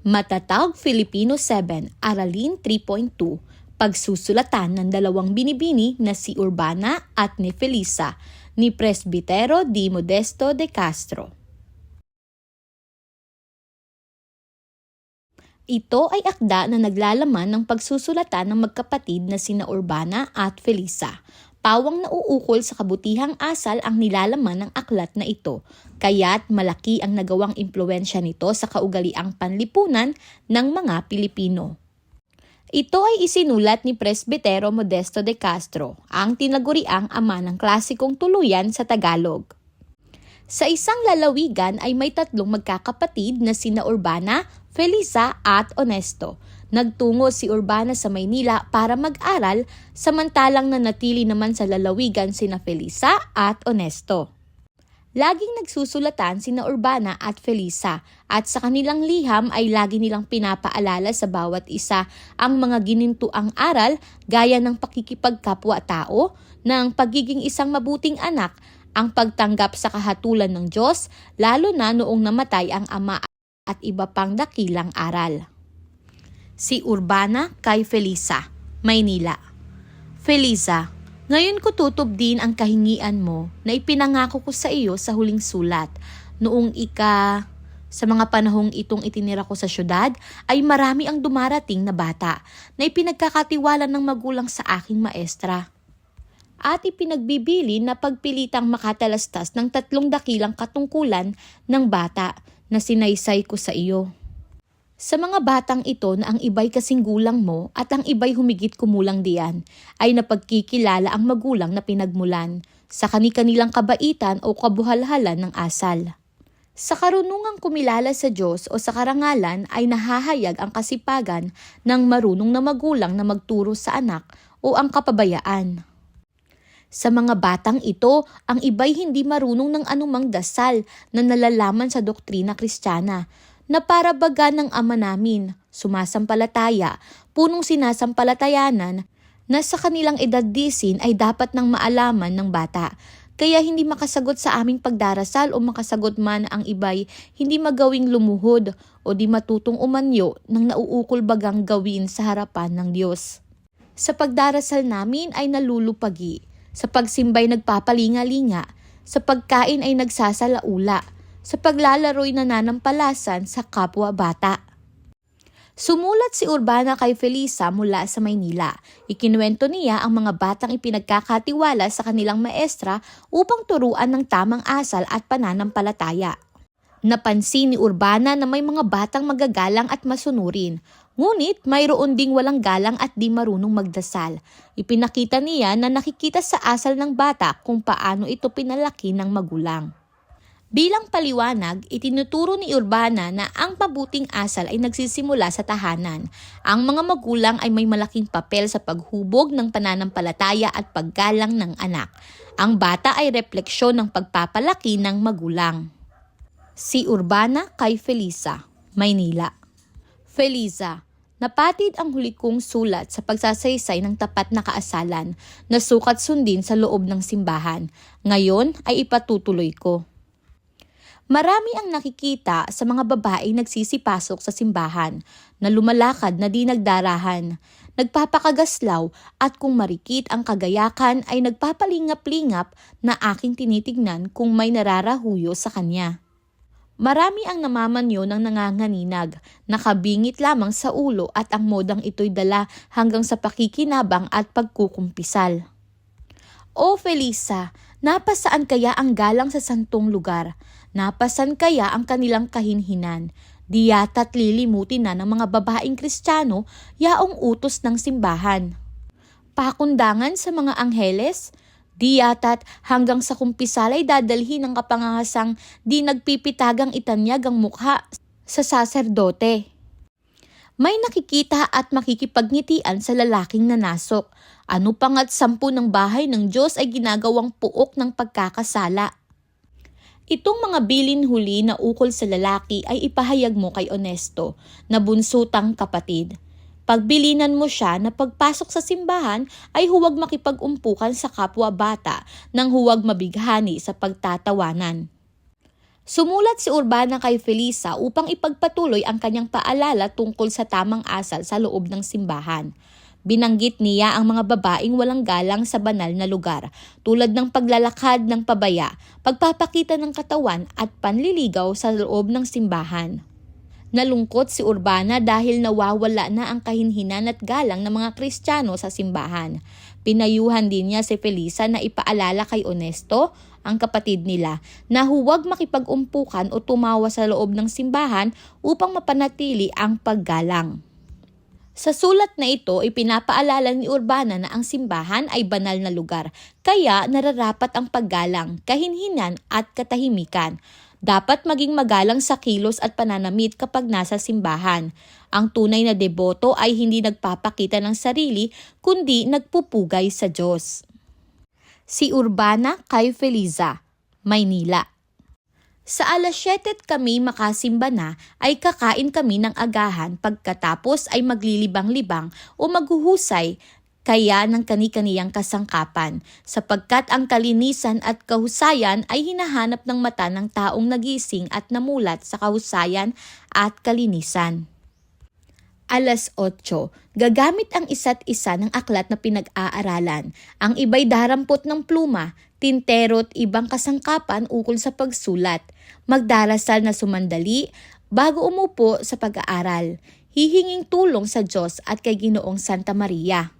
Matatawag Filipino 7, Aralin 3.2, pagsusulatan ng dalawang binibini na si Urbana at ni Felisa, ni Presbitero Di Modesto de Castro. Ito ay akda na naglalaman ng pagsusulatan ng magkapatid na sina Urbana at Felisa. Pawang nauukol sa kabutihang asal ang nilalaman ng aklat na ito, kaya't malaki ang nagawang impluensya nito sa kaugaliang panlipunan ng mga Pilipino. Ito ay isinulat ni Presbitero Modesto de Castro, ang tinaguriang ama ng klasikong tuluyan sa Tagalog. Sa isang lalawigan ay may tatlong magkakapatid na sina Urbana, Felisa at Honesto. Nagtungo si Urbana sa Maynila para mag-aral samantalang nanatili naman sa lalawigan sina Felisa at Honesto. Laging nagsusulatan sina Urbana at Felisa at sa kanilang liham ay lagi nilang pinapaalala sa bawat isa ang mga ginintuang aral gaya ng pakikipagkapwa-tao, ng pagiging isang mabuting anak, ang pagtanggap sa kahatulan ng Diyos, lalo na noong namatay ang ama at iba pang dakilang aral. Si Urbana kay Felisa, Maynila. Felisa, ngayon ko tutob din ang kahingian mo na ipinangako ko sa iyo sa huling sulat. Noong ika sa mga panahong itong itinira ko sa syudad ay marami ang dumarating na bata na ipinagkakatiwala ng magulang sa aking maestra at ipinagbibili na pagpilitang makatalastas ng tatlong dakilang katungkulan ng bata na sinaysay ko sa iyo. Sa mga batang ito na ang iba'y kasing gulang mo at ang iba'y humigit kumulang diyan, ay napagkikilala ang magulang na pinagmulan sa kani-kanilang kabaitan o kabuhalhalan ng asal. Sa karunungang kumilala sa Diyos o sa karangalan ay nahahayag ang kasipagan ng marunong na magulang na magturo sa anak o ang kapabayaan. Sa mga batang ito, ang iba'y hindi marunong ng anumang dasal na nalalaman sa doktrina kristyana, na para baga ng ama namin, sumasampalataya, punong sinasampalatayanan, na sa kanilang edad disin ay dapat nang maalaman ng bata. Kaya hindi makasagot sa aming pagdarasal o makasagot man ang iba'y hindi magawing lumuhod o di matutong umanyo ng nauukol bagang gawin sa harapan ng Diyos. Sa pagdarasal namin ay nalulupagi, sa pagsimbay nagpapalinga-linga, sa pagkain ay nagsasalaula, sa paglalaro'y nananampalasan sa kapwa bata. Sumulat si Urbana kay Felisa mula sa Maynila. Ikinuwento niya ang mga batang ipinagkakatiwala sa kanilang maestra upang turuan ng tamang asal at pananampalataya. Napansin ni Urbana na may mga batang magagalang at masunurin, ngunit mayroon ding walang galang at di marunong magdasal. Ipinakita niya na nakikita sa asal ng bata kung paano ito pinalaki ng magulang. Bilang paliwanag, itinuturo ni Urbana na ang mabuting asal ay nagsisimula sa tahanan. Ang mga magulang ay may malaking papel sa paghubog ng pananampalataya at paggalang ng anak. Ang bata ay refleksyon ng pagpapalaki ng magulang. Si Urbana kay Felisa, Maynila. Felisa, napatid ang huli kong sulat sa pagsasaysay ng tapat na kaasalan na sukat sundin sa loob ng simbahan. Ngayon ay ipatutuloy ko. Marami ang nakikita sa mga babae nagsisipasok sa simbahan na lumalakad na di nagdarahan, nagpapakagaslaw at kung marikit ang kagayakan ay nagpapalingap-lingap na aking tinitignan kung may nararahuyo sa kanya. Marami ang namamanyo ng nanganganinag, nakabingit lamang sa ulo at ang modang ito'y dala hanggang sa pakikinabang at pagkukumpisal. O Felisa, napasaan kaya ang galang sa santong lugar? Napasan kaya ang kanilang kahinhinan? Di yata't lilimutin na ng mga babaeng kristyano yaong utos ng simbahan. Pakundangan sa mga angheles? Di yata't hanggang sa kumpisal ay dadalhin ng kapangasang di nagpipitagang itanyag ang mukha sa saserdote. May nakikita at makikipagnitian sa lalaking nanasok. Ano pangat sampu ng bahay ng Diyos ay ginagawang puok ng pagkakasala. Itong mga bilin huli na ukol sa lalaki ay ipahayag mo kay Onesto na bunsutang kapatid. Pagbilinan mo siya na pagpasok sa simbahan ay huwag makipag-umpukan sa kapwa bata nang huwag mabighani sa pagtatawanan. Sumulat si Urbana kay Felisa upang ipagpatuloy ang kanyang paalala tungkol sa tamang asal sa loob ng simbahan. Binanggit niya ang mga babaeng walang galang sa banal na lugar, tulad ng paglalakad ng pabaya, pagpapakita ng katawan at panliligaw sa loob ng simbahan. Nalungkot si Urbana dahil nawawala na ang kahinhinan at galang ng mga Kristiyano sa simbahan. Pinayuhan din niya si Felisa na ipaalala kay Onesto, ang kapatid nila, na huwag makipag-umpukan o tumawa sa loob ng simbahan upang mapanatili ang paggalang. Sa sulat na ito, ipinapaalala ni Urbana na ang simbahan ay banal na lugar, kaya nararapat ang paggalang, kahinhinan at katahimikan. Dapat maging magalang sa kilos at pananamit kapag nasa simbahan. Ang tunay na deboto ay hindi nagpapakita ng sarili, kundi nagpupugay sa Diyos. Si Urbana kay Feliza, Maynila. Sa alas 7 kami makasimba na ay kakain kami ng agahan pagkatapos ay maglilibang-libang o maghuhusay kaya ng kani-kaniyang kasangkapan sapagkat ang kalinisan at kahusayan ay hinahanap ng mata ng taong nagising at namulat sa kahusayan at kalinisan. Alas 8, gagamit ang isa't isa ng aklat na pinag-aaralan. Ang iba'y darampot ng pluma, tintero at ibang kasangkapan ukol sa pagsulat. Magdarasal na sumandali bago umupo sa pag-aaral. Hihinging tulong sa Diyos at kay Ginoong Santa Maria.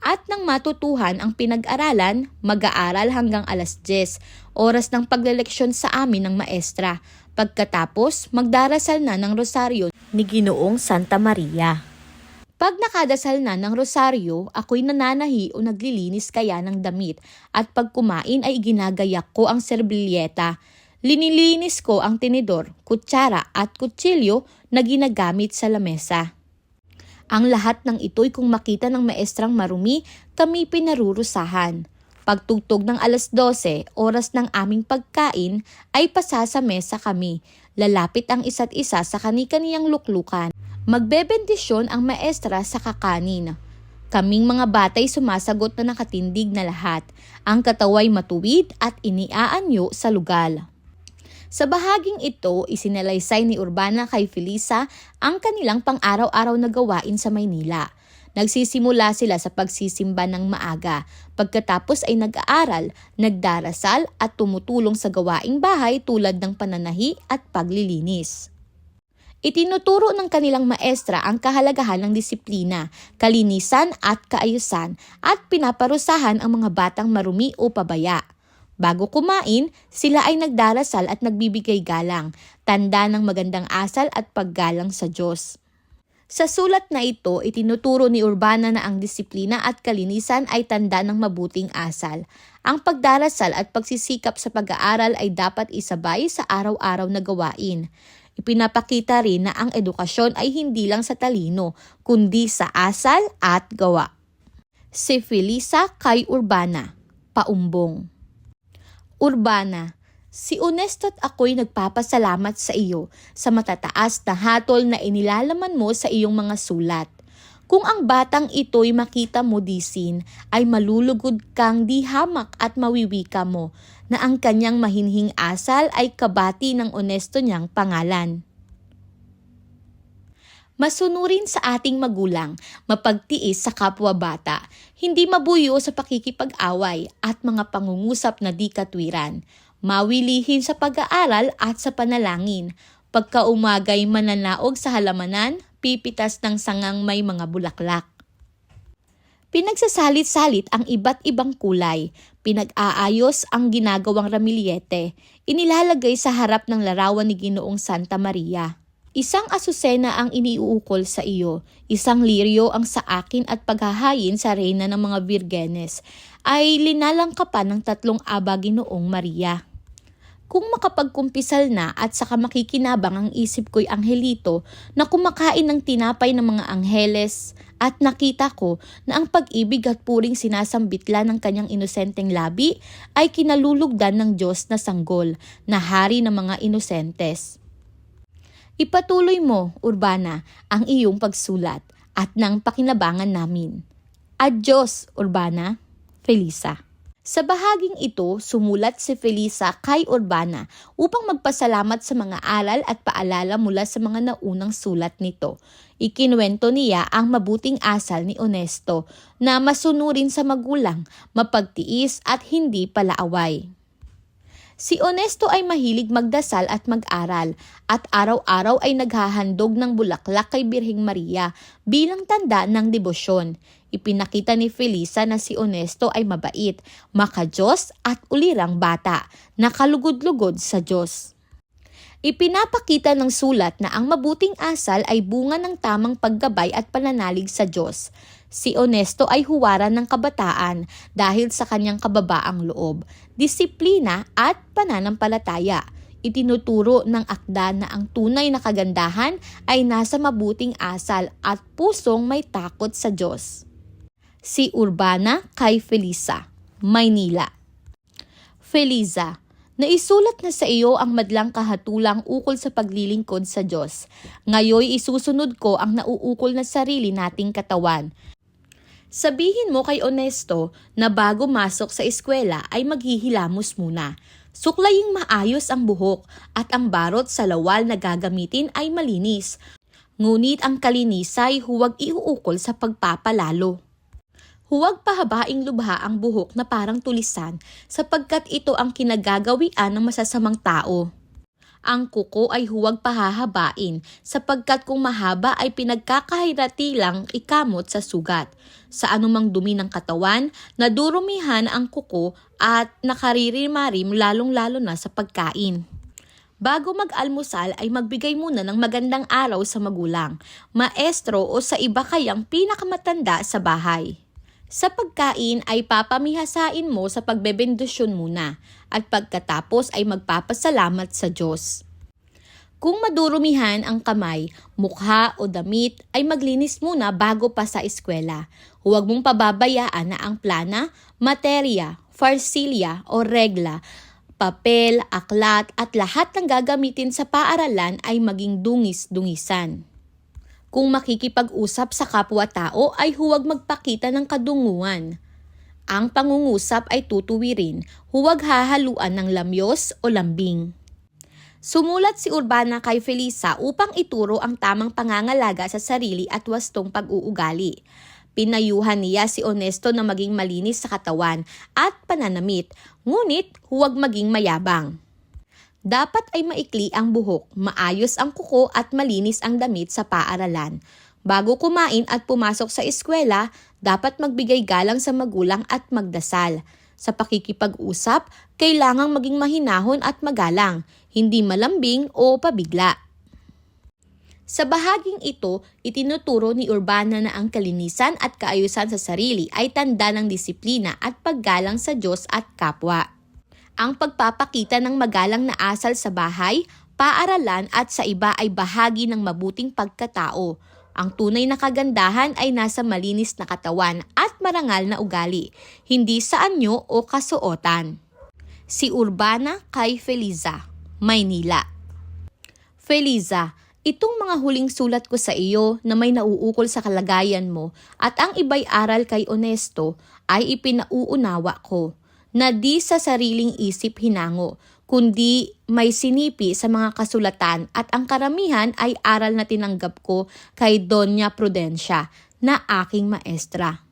At nang matutuhan ang pinag-aralan, mag-aaral hanggang alas 10, oras ng pagleleksyon sa amin ng maestra. Pagkatapos, magdarasal na ng rosaryo ni Ginoong Santa Maria. Pag nakadasal na ng rosaryo, ako'y nananahi o naglilinis kaya ng damit at pag kumain ay ginagayak ko ang serbilyeta. Linilinis ko ang tinidor, kutsara at kutsilyo na ginagamit sa lamesa. Ang lahat ng ito'y kung makita ng maestrang marumi, kami pinarurusahan. Pagtugtog ng alas 12, oras ng aming pagkain, ay pasa sa mesa kami. Lalapit ang isa't isa sa kani-kaniyang luklukan. Magbebendisyon ang maestra sa kakanin. Kaming mga batay sumasagot na nakatindig na lahat. Ang kataway matuwid at iniaanyo sa lugal. Sa bahaging ito, isinalaysay ni Urbana kay Felisa ang kanilang pang-araw-araw na gawain sa Maynila. Nagsisimula sila sa pagsisimba ng maaga. Pagkatapos ay nag-aaral, nagdarasal at tumutulong sa gawaing bahay tulad ng pananahi at paglilinis. Itinuturo ng kanilang maestra ang kahalagahan ng disiplina, kalinisan at kaayusan at pinaparusahan ang mga batang marumi o pabaya. Bago kumain, sila ay nagdarasal at nagbibigay galang, tanda ng magandang asal at paggalang sa Diyos. Sa sulat na ito, itinuturo ni Urbana na ang disiplina at kalinisan ay tanda ng mabuting asal. Ang pagdarasal at pagsisikap sa pag-aaral ay dapat isabay sa araw-araw na gawain. Ipinapakita rin na ang edukasyon ay hindi lang sa talino, kundi sa asal at gawa. Si Felisa kay Urbana, Paumbong Urbana, si Honesto at ako'y nagpapasalamat sa iyo sa matataas na hatol na inilalaman mo sa iyong mga sulat. Kung ang batang ito'y makita mo disin, ay malulugod kang di hamak at mawiwika mo na ang kanyang mahinhing asal ay kabati ng onesto niyang pangalan. Masunurin sa ating magulang, mapagtiis sa kapwa bata, hindi mabuyo sa pakikipag-away at mga pangungusap na di katwiran, mawilihin sa pag-aaral at sa panalangin, pagkaumagay mananaog sa halamanan, pipitas ng sangang may mga bulaklak. Pinagsasalit-salit ang iba't ibang kulay, pinag-aayos ang ginagawang ramilyete, inilalagay sa harap ng larawan ni Ginoong Santa Maria. Isang asusena ang iniuukol sa iyo, isang liryo ang sa akin at paghahayin sa reyna ng mga virgenes, ay linalangkapan ng tatlong aba Ginoong Maria. Kung makapagkumpisal na at saka makikinabang ang isip ko'y angelito na kumakain ng tinapay ng mga angheles at nakita ko na ang pag-ibig at puring sinasambitla ng kanyang inosenteng labi ay kinalulugdan ng Diyos na sanggol na hari ng mga inosentes. Ipatuloy mo, Urbana, ang iyong pagsulat at ng pakinabangan namin. Adios, Urbana. Felisa. Sa bahaging ito, sumulat si Felisa kay Urbana upang magpasalamat sa mga aral at paalala mula sa mga naunang sulat nito. Ikinuwento niya ang mabuting asal ni Onesto na masunurin sa magulang, mapagtiis at hindi palaaway. Si Onesto ay mahilig magdasal at mag-aral at araw-araw ay naghahandog ng bulaklak kay Birhing Maria bilang tanda ng debosyon. Ipinakita ni Felisa na si Onesto ay mabait, makajos at ulirang bata, nakalugod-lugod sa Diyos. Ipinapakita ng sulat na ang mabuting asal ay bunga ng tamang paggabay at pananalig sa Diyos. Si Onesto ay huwaran ng kabataan dahil sa kanyang kababaang loob, disiplina at pananampalataya. Itinuturo ng akda na ang tunay na kagandahan ay nasa mabuting asal at pusong may takot sa Diyos. Si Urbana kay Felisa, Maynila. Feliza, Naisulat na sa iyo ang madlang kahatulang ukol sa paglilingkod sa Diyos. Ngayoy isusunod ko ang nauukol na sarili nating katawan. Sabihin mo kay Onesto na bago masok sa eskwela ay maghihilamos muna. Suklaying maayos ang buhok at ang barot sa lawal na gagamitin ay malinis. Ngunit ang kalinisay huwag iuukol sa pagpapalalo. Huwag pahabaing lubha ang buhok na parang tulisan sapagkat ito ang kinagagawian ng masasamang tao. Ang kuko ay huwag pahahabain sapagkat kung mahaba ay pinagkakahirati lang ikamot sa sugat. Sa anumang dumi ng katawan, nadurumihan ang kuko at nakaririmarim lalong-lalo na sa pagkain. Bago mag-almusal ay magbigay muna ng magandang araw sa magulang, maestro o sa iba kayang pinakamatanda sa bahay. Sa pagkain ay papamihasain mo sa pagbebendisyon muna at pagkatapos ay magpapasalamat sa Diyos. Kung madurumihan ang kamay, mukha o damit ay maglinis muna bago pa sa eskwela. Huwag mong pababayaan na ang plana, materya, farsilya o regla, papel, aklat at lahat ng gagamitin sa paaralan ay maging dungis-dungisan. Kung makikipag-usap sa kapwa-tao ay huwag magpakita ng kadunguan. Ang pangungusap ay tutuwirin, huwag hahaluan ng lamyos o lambing. Sumulat si Urbana kay Felisa upang ituro ang tamang pangangalaga sa sarili at wastong pag-uugali. Pinayuhan niya si Onesto na maging malinis sa katawan at pananamit, ngunit huwag maging mayabang. Dapat ay maikli ang buhok, maayos ang kuko at malinis ang damit sa paaralan. Bago kumain at pumasok sa eskwela, dapat magbigay galang sa magulang at magdasal. Sa pakikipag-usap, kailangang maging mahinahon at magalang, hindi malambing o pabigla. Sa bahaging ito, itinuturo ni Urbana na ang kalinisan at kaayusan sa sarili ay tanda ng disiplina at paggalang sa Diyos at kapwa ang pagpapakita ng magalang na asal sa bahay, paaralan at sa iba ay bahagi ng mabuting pagkatao. Ang tunay na kagandahan ay nasa malinis na katawan at marangal na ugali, hindi sa anyo o kasuotan. Si Urbana kay Feliza, Maynila. Feliza, itong mga huling sulat ko sa iyo na may nauukol sa kalagayan mo at ang iba'y aral kay Onesto ay ipinauunawa ko na di sa sariling isip hinango, kundi may sinipi sa mga kasulatan at ang karamihan ay aral na tinanggap ko kay Doña Prudencia na aking maestra.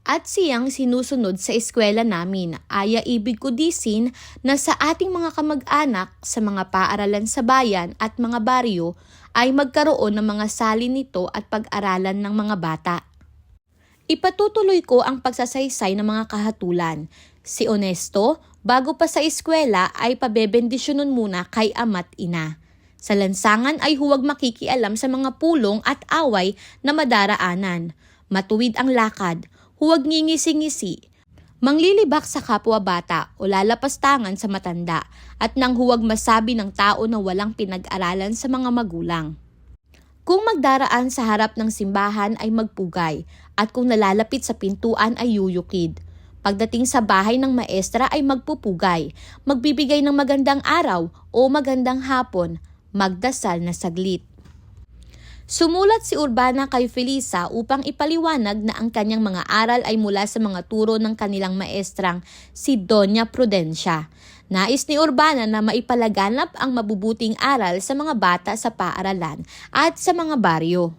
At siyang sinusunod sa eskwela namin, aya ibig ko disin na sa ating mga kamag-anak sa mga paaralan sa bayan at mga baryo ay magkaroon ng mga salin nito at pag-aralan ng mga bata. Ipatutuloy ko ang pagsasaysay ng mga kahatulan Si Onesto, bago pa sa eskwela ay pabebendisyonon muna kay ama't ina. Sa lansangan ay huwag makikialam sa mga pulong at away na madaraanan. Matuwid ang lakad, huwag ngingisi-ngisi. Manglilibak sa kapwa bata o lalapastangan sa matanda at nang huwag masabi ng tao na walang pinag-aralan sa mga magulang. Kung magdaraan sa harap ng simbahan ay magpugay at kung nalalapit sa pintuan ay yuyukid. Pagdating sa bahay ng maestra ay magpupugay, magbibigay ng magandang araw o magandang hapon, magdasal na saglit. Sumulat si Urbana kay Felisa upang ipaliwanag na ang kanyang mga aral ay mula sa mga turo ng kanilang maestrang si Doña Prudencia. Nais ni Urbana na maipalaganap ang mabubuting aral sa mga bata sa paaralan at sa mga baryo.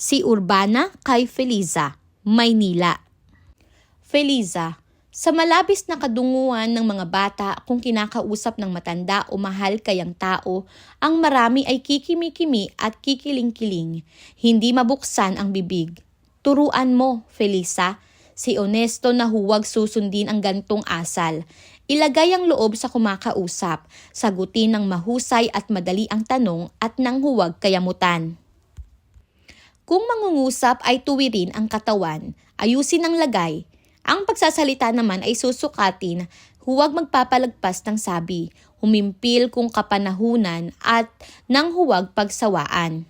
Si Urbana kay Felisa, Maynila. Feliza, sa malabis na kadunguan ng mga bata kung kinakausap ng matanda o mahal kayang tao, ang marami ay kikimi-kimi at kikiling-kiling. Hindi mabuksan ang bibig. Turuan mo, Felisa, si Honesto na huwag susundin ang gantong asal. Ilagay ang loob sa kumakausap, sagutin ng mahusay at madali ang tanong at nang huwag kayamutan. Kung mangungusap ay tuwirin ang katawan, ayusin ang lagay. Ang pagsasalita naman ay susukatin, huwag magpapalagpas ng sabi, humimpil kung kapanahunan at nang huwag pagsawaan.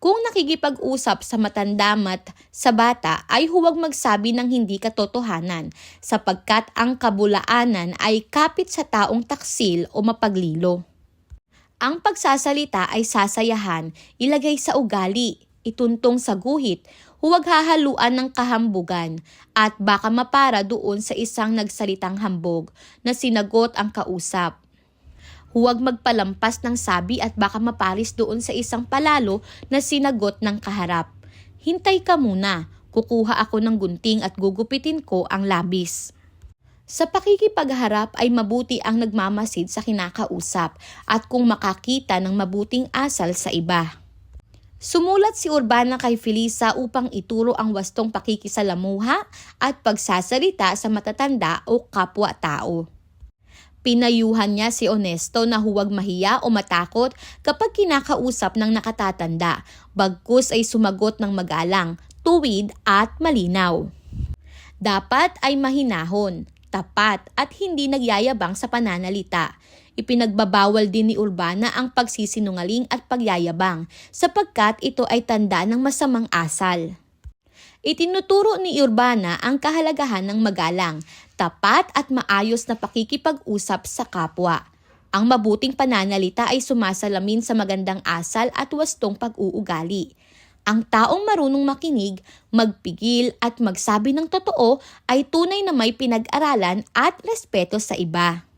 Kung nakikipag-usap sa matandamat sa bata ay huwag magsabi ng hindi katotohanan sapagkat ang kabulaanan ay kapit sa taong taksil o mapaglilo. Ang pagsasalita ay sasayahan, ilagay sa ugali, ituntong sa guhit, huwag hahaluan ng kahambugan at baka mapara doon sa isang nagsalitang hambog na sinagot ang kausap. Huwag magpalampas ng sabi at baka maparis doon sa isang palalo na sinagot ng kaharap. Hintay ka muna, kukuha ako ng gunting at gugupitin ko ang labis. Sa pakikipagharap ay mabuti ang nagmamasid sa kinakausap at kung makakita ng mabuting asal sa iba. Sumulat si Urbana kay Felisa upang ituro ang wastong pakikisalamuha at pagsasalita sa matatanda o kapwa-tao. Pinayuhan niya si Honesto na huwag mahiya o matakot kapag kinakausap ng nakatatanda, bagkus ay sumagot ng magalang, tuwid at malinaw. Dapat ay mahinahon, tapat at hindi nagyayabang sa pananalita. Ipinagbabawal din ni Urbana ang pagsisinungaling at pagyayabang sapagkat ito ay tanda ng masamang asal. Itinuturo ni Urbana ang kahalagahan ng magalang, tapat at maayos na pakikipag-usap sa kapwa. Ang mabuting pananalita ay sumasalamin sa magandang asal at wastong pag-uugali. Ang taong marunong makinig, magpigil at magsabi ng totoo ay tunay na may pinag-aralan at respeto sa iba.